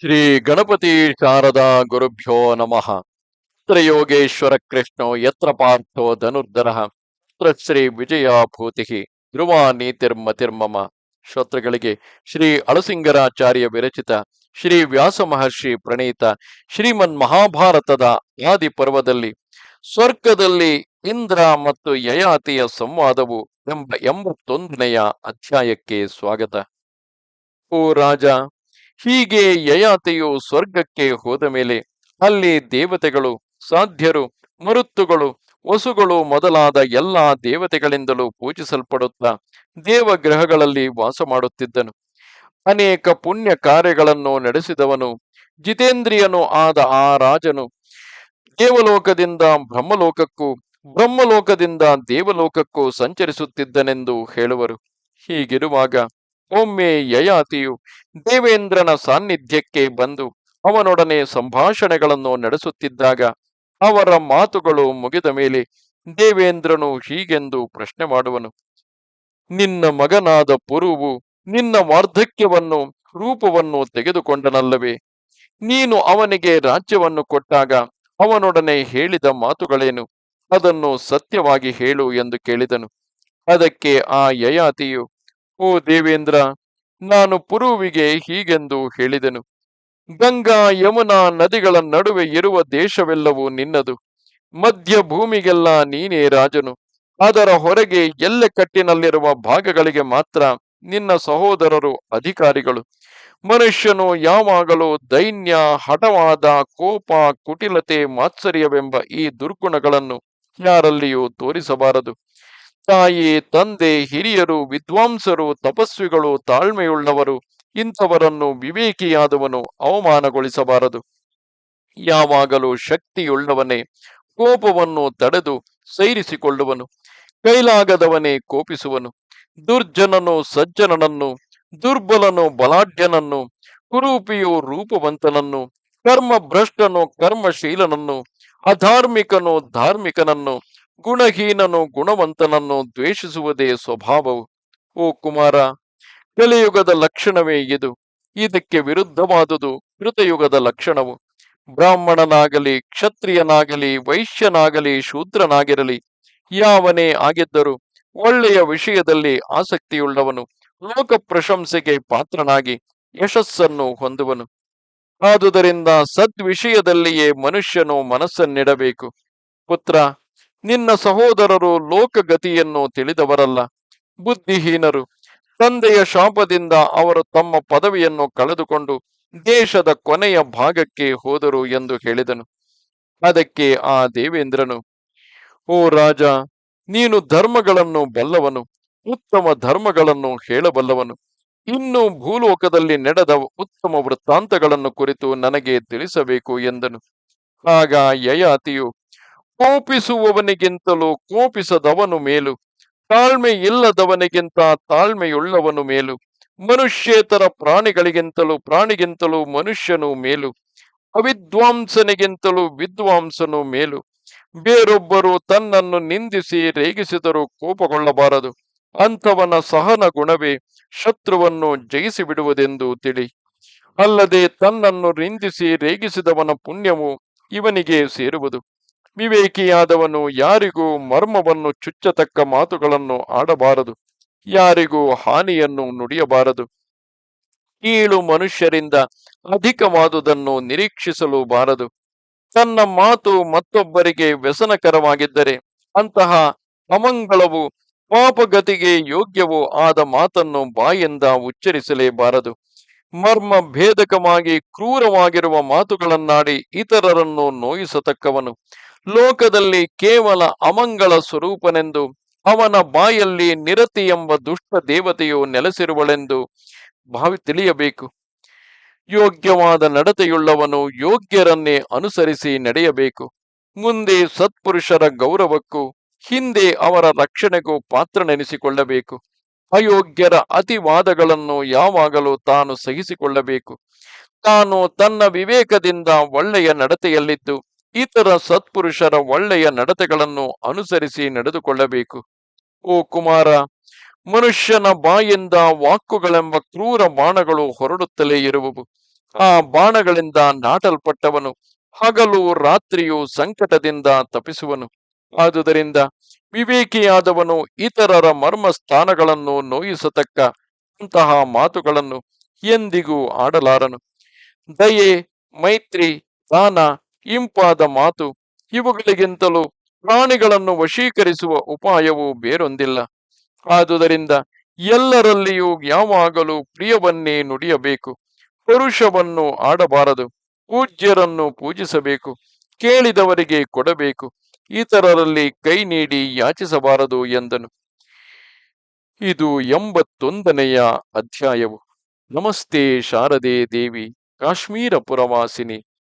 ಶ್ರೀ ಗಣಪತಿ ಶಾರದಾ ಗುರುಭ್ಯೋ ನಮಃ. ಯತ್ರ ಯೋಗೇಶ್ವರ ಕೃಷ್ಣೋ ಯತ್ರ ಪಾರ್ಥೋ ಧನುರ್ಧರ. ಯತ್ರ ಶ್ರೀ ವಿಜಯ ಭೂತಿ ಧ್ರುವ ನೀತಿರ್ಮತಿರ್ಮಮ ಶ್ರೋತೃಗಳಿಗೆ ಶ್ರೀ ಅಳಸಿಂಗರಾಚಾರ್ಯ ವಿರಚಿತ ಶ್ರೀ ವ್ಯಾಸ ಮಹರ್ಷಿ ಪ್ರಣೀತ ಶ್ರೀಮನ್ ಮಹಾಭಾರತದ ಆದಿ ಪರ್ವದಲ್ಲಿ ಸ್ವರ್ಗದಲ್ಲಿ ಇಂದ್ರ ಮತ್ತು ಯಯಾತಿಯ ಸಂವಾದವು ಎಂಬ ಎಂಬತ್ತೊಂದನೆಯ ಅಧ್ಯಾಯಕ್ಕೆ ಸ್ವಾಗತ. ಓ ರಾಜ ಹೀಗೆ ಯಯಾತಿಯು ಸ್ವರ್ಗಕ್ಕೆ ಹೋದ ಮೇಲೆ ಅಲ್ಲಿ ದೇವತೆಗಳು, ಸಾಧ್ಯರು, ಮರುತ್ತುಗಳು, ವಸುಗಳು ಮೊದಲಾದ ಎಲ್ಲಾ ದೇವತೆಗಳಿಂದಲೂ ಪೂಜಿಸಲ್ಪಡುತ್ತಾ ದೇವಗ್ರಹಗಳಲ್ಲಿ ವಾಸ ಮಾಡುತ್ತಿದ್ದನು ಅನೇಕ ಪುಣ್ಯ ಕಾರ್ಯಗಳನ್ನು ನಡೆಸಿದವನು, ಜಿತೇಂದ್ರಿಯನು ಆದ ಆ ರಾಜನು. ದೇವಲೋಕದಿಂದ ಬ್ರಹ್ಮಲೋಕಕ್ಕೂ, ಬ್ರಹ್ಮಲೋಕದಿಂದ ದೇವಲೋಕಕ್ಕೂ ಸಂಚರಿಸುತ್ತಿದ್ದನೆಂದು ಹೇಳುವರು. ಹೀಗಿರುವಾಗ ಒಮ್ಮೆ ಯಯಾತಿಯು ದೇವೇಂದ್ರನ ಸಾನ್ನಿಧ್ಯಕ್ಕೆ ಬಂದು ಅವನೊಡನೆ ಸಂಭಾಷಣೆಗಳನ್ನು ನಡೆಸುತ್ತಿದ್ದಾಗ ಅವರ ಮಾತುಗಳು ಮುಗಿದ ಮೇಲೆ ದೇವೇಂದ್ರನು ಹೀಗೆಂದು ಪ್ರಶ್ನೆ ಮಾಡುವನು. ನಿನ್ನ ಮಗನಾದ ಪುರುವು ನಿನ್ನ ವಾರ್ಧಕ್ಯವನ್ನು, ರೂಪವನ್ನು ತೆಗೆದುಕೊಂಡನಲ್ಲವೇ? ನೀನು ಅವನಿಗೆ ರಾಜ್ಯವನ್ನು ಕೊಟ್ಟಾಗ ಅವನೊಡನೆ ಹೇಳಿದ ಮಾತುಗಳೇನು? ಅದನ್ನು ಸತ್ಯವಾಗಿ ಹೇಳು ಎಂದು ಕೇಳಿದನು. ಅದಕ್ಕೆ ಆ ಯಯಾತಿಯು ಓ ದೇವೇಂದ್ರ, ನಾನು ಪುರುವಿಗೆ ಹೀಗೆಂದು ಹೇಳಿದೆನು. ಗಂಗಾ ಯಮುನಾ ನದಿಗಳ ನಡುವೆ ಇರುವ ದೇಶವೆಲ್ಲವೂ ನಿನ್ನದು. ಮಧ್ಯ ಭೂಮಿಗೆಲ್ಲ ನೀನೇ ರಾಜನು. ಅದರ ಹೊರಗೆ ಎಲ್ಲೆ ಕಟ್ಟಿನಲ್ಲಿರುವ ಭಾಗಗಳಿಗೆ ಮಾತ್ರ ನಿನ್ನ ಸಹೋದರರು ಅಧಿಕಾರಿಗಳು. ಮನುಷ್ಯನು ಯಾವಾಗಲೂ ದೈನ್ಯ, ಹಠವಾದ, ಕೋಪ, ಕುಟಿಲತೆ, ಮಾತ್ಸರ್ಯವೆಂಬ ಈ ದುರ್ಗುಣಗಳನ್ನು ಯಾರಲ್ಲಿಯೂ ತೋರಿಸಬಾರದು. ತಾಯಿ, ತಂದೆ, ಹಿರಿಯರು, ವಿದ್ವಾಂಸರು, ತಪಸ್ವಿಗಳು, ತಾಳ್ಮೆಯುಳ್ಳವರು, ಇಂಥವರನ್ನು ವಿವೇಕಿಯಾದವನು ಅವಮಾನಗೊಳಿಸಬಾರದು. ಯಾವಾಗಲೂ ಶಕ್ತಿಯುಳ್ಳವನೇ, ಕೋಪವನ್ನು ತಡೆದು ಸೈರಿಸಿಕೊಳ್ಳುವನು. ಕೈಲಾಗದವನೇ ಕೋಪಿಸುವನು. ದುರ್ಜನನು ಸಜ್ಜನನನ್ನು, ದುರ್ಬಲನು ಬಲಾಢ್ಯನನ್ನು, ಕುರೂಪಿಯು ರೂಪವಂತನನ್ನು ಕರ್ಮ ಭ್ರಷ್ಟನು ಕರ್ಮಶೀಲನನ್ನು, ಅಧಾರ್ಮಿಕನು ಧಾರ್ಮಿಕನನ್ನು ಗುಣಹೀನನು ಗುಣವಂತನನ್ನು ದ್ವೇಷಿಸುವುದೇ ಸ್ವಭಾವವು. ಓ ಕುಮಾರ, ಕಲಿಯುಗದ ಲಕ್ಷಣವೇ ಇದು. ಇದಕ್ಕೆ ವಿರುದ್ಧವಾದುದು ಕೃತಯುಗದ ಲಕ್ಷಣವು. ಬ್ರಾಹ್ಮಣನಾಗಲಿ, ಕ್ಷತ್ರಿಯನಾಗಲಿ, ವೈಶ್ಯನಾಗಲಿ, ಶೂದ್ರನಾಗಿರಲಿ, ಯಾವನೇ ಆಗಿದ್ದರೂ ಒಳ್ಳೆಯ ವಿಷಯದಲ್ಲಿ ಆಸಕ್ತಿಯುಳ್ಳವನು ಲೋಕ ಪ್ರಶಂಸೆಗೆ ಪಾತ್ರನಾಗಿ ಯಶಸ್ಸನ್ನು ಹೊಂದುವನು. ಆದುದರಿಂದ ಸದ್ವಿಷಯದಲ್ಲಿಯೇ ಮನುಷ್ಯನು ಮನಸ್ಸನ್ನಿಡಬೇಕು. ಪುತ್ರ ನಿನ್ನ ಸಹೋದರರು ಲೋಕಗತಿಯನ್ನು ತಿಳಿದವರಲ್ಲ. ಬುದ್ಧಿಹೀನರು. ತಂದೆಯ ಶಾಪದಿಂದ ಅವರು ತಮ್ಮ ಪದವಿಯನ್ನು ಕಳೆದುಕೊಂಡು ದೇಶದ ಕೊನೆಯ ಭಾಗಕ್ಕೆ ಹೋದರು ಎಂದು ಹೇಳಿದನು. ಅದಕ್ಕೆ ಆ ದೇವೇಂದ್ರನು, ಓ ರಾಜ, ನೀನು ಧರ್ಮಗಳನ್ನು ಬಲ್ಲವನು, ಉತ್ತಮ ಧರ್ಮಗಳನ್ನು ಹೇಳಬಲ್ಲವನು. ಇನ್ನು ಭೂಲೋಕದಲ್ಲಿ ನಡೆದ ಉತ್ತಮ ವೃತ್ತಾಂತಗಳನ್ನು ಕುರಿತು ನನಗೆ ತಿಳಿಸಬೇಕು ಎಂದನು. ಆಗ ಯಯಾತಿಯು ಕೋಪಿಸುವವನಿಗಿಂತಲೂ ಕೋಪಿಸದವನು ಮೇಲು ತಾಳ್ಮೆ ಇಲ್ಲದವನಿಗಿಂತ ತಾಳ್ಮೆಯುಳ್ಳವನು ಮೇಲು, ಮನುಷ್ಯೇತರ ಪ್ರಾಣಿಗಳಿಗಿಂತಲೂ ಪ್ರಾಣಿಗಿಂತಲೂ ಮನುಷ್ಯನು ಮೇಲು, ಅವಿದ್ವಾಂಸನಿಗಿಂತಲೂ ವಿದ್ವಾಂಸನು ಮೇಲು. ಬೇರೊಬ್ಬರು ತನ್ನನ್ನು ನಿಂದಿಸಿ ರೇಗಿಸಿದರೂ ಕೋಪಗೊಳ್ಳಬಾರದು, ಅಂಥವನ ಸಹನ ಗುಣವೇ ಶತ್ರುವನ್ನು ಜಯಿಸಿ ಬಿಡುವುದೆಂದು ತಿಳಿ. ಅಲ್ಲದೆ ತನ್ನನ್ನು ನಿಂದಿಸಿ ರೇಗಿಸಿದವನ ಪುಣ್ಯವು ಇವನಿಗೆ ಸೇರುವುದು. ವಿವೇಕಿಯಾದವನು ಯಾರಿಗೂ ಮರ್ಮವನ್ನು ಚುಚ್ಚತಕ್ಕ ಮಾತುಗಳನ್ನು ಆಡಬಾರದು. ಯಾರಿಗೂ ಹಾನಿಯನ್ನು ನುಡಿಯಬಾರದು. ಕೀಳು ಮನುಷ್ಯರಿಂದ ಅಧಿಕವಾದುದನ್ನು ನಿರೀಕ್ಷಿಸಲು ಬಾರದು. ತನ್ನ ಮಾತು ಮತ್ತೊಬ್ಬರಿಗೆ ವ್ಯಸನಕರವಾಗಿದ್ದರೆ ಅಂತಹ ಅಮಂಗಳವು ಪಾಪಗತಿಗೆ ಯೋಗ್ಯವೂ ಆದ ಮಾತನ್ನು ಬಾಯಿಂದ ಉಚ್ಚರಿಸಲೇಬಾರದು. ಮರ್ಮ ಭೇದಕವಾಗಿ ಕ್ರೂರವಾಗಿರುವ ಮಾತುಗಳನ್ನಾಡಿ ಇತರರನ್ನು ನೋಯಿಸತಕ್ಕವನು. ಲೋಕದಲ್ಲಿ ಕೇವಲ ಅಮಂಗಳ ಸ್ವರೂಪನೆಂದು, ಅವನ ಬಾಯಲ್ಲಿ ನಿರತಿ ಎಂಬ ದುಷ್ಟ ದೇವತೆಯು ನೆಲೆಸಿರುವಳೆಂದು ಭಾವಿ, ತಿಳಿಯಬೇಕು. ಯೋಗ್ಯವಾದ ನಡತೆಯುಳ್ಳವನು ಯೋಗ್ಯರನ್ನೇ ಅನುಸರಿಸಿ ನಡೆಯಬೇಕು. ಮುಂದೆ ಸತ್ಪುರುಷರ ಗೌರವಕ್ಕೂ, ಹಿಂದೆ ಅವರ ರಕ್ಷಣೆಗೂ ಪಾತ್ರನೆನಿಸಿಕೊಳ್ಳಬೇಕು. ಅಯೋಗ್ಯರ ಅತಿವಾದಗಳನ್ನು ಯಾವಾಗಲೂ ತಾನು ಸಹಿಸಿಕೊಳ್ಳಬೇಕು. ತಾನು ತನ್ನ ವಿವೇಕದಿಂದ ಒಳ್ಳೆಯ ನಡತೆಯಲ್ಲಿದ್ದು ಇತರ ಸತ್ಪುರುಷರ ಒಳ್ಳೆಯ ನಡತೆಗಳನ್ನು ಅನುಸರಿಸಿ ನಡೆದುಕೊಳ್ಳಬೇಕು. ಓ ಕುಮಾರ ಮನುಷ್ಯನ ಬಾಯಿಂದ ವಾಕ್ಕುಗಳೆಂಬ ಕ್ರೂರ ಬಾಣಗಳು ಹೊರಡುತ್ತಲೇ ಇರುವವು. ಆ ಬಾಣಗಳಿಂದ ನಾಟಲ್ಪಟ್ಟವನು ಹಗಲು ರಾತ್ರಿಯು ಸಂಕಟದಿಂದ ತಪ್ಪಿಸುವನು. ಆದುದರಿಂದ ವಿವೇಕಿಯಾದವನು ಇತರರ ಮರ್ಮ ಸ್ಥಾನಗಳನ್ನು ನೋಯಿಸತಕ್ಕ ಅಂತಹ ಮಾತುಗಳನ್ನು ಎಂದಿಗೂ ಆಡಲಾರನು. ದಯೆ ಮೈತ್ರಿ ದಾನ ಇಂಪಾದ ಮಾತು, ಇವುಗಳಿಗಿಂತಲೂ ಪ್ರಾಣಿಗಳನ್ನು ವಶೀಕರಿಸುವ ಉಪಾಯವು ಬೇರೊಂದಿಲ್ಲ. ಆದುದರಿಂದ ಎಲ್ಲರಲ್ಲಿಯೂ ಯಾವಾಗಲೂ ಪ್ರಿಯವನ್ನೇ ನುಡಿಯಬೇಕು, ಪುರುಷವನ್ನು ಆಡಬಾರದು, ಪೂಜ್ಯರನ್ನು ಪೂಜಿಸಬೇಕು, ಕೇಳಿದವರಿಗೆ ಕೊಡಬೇಕು, ಇತರರಲ್ಲಿ ಕೈ ನೀಡಿ ಯಾಚಿಸಬಾರದು ಎಂದನು. ಇದು ಎಂಬತ್ತೊಂದನೆಯ ಅಧ್ಯಾಯವು. ನಮಸ್ತೆ ಶಾರದೆ ದೇವಿ, ಕಾಶ್ಮೀರ ಪುರವಾಸಿನಿ.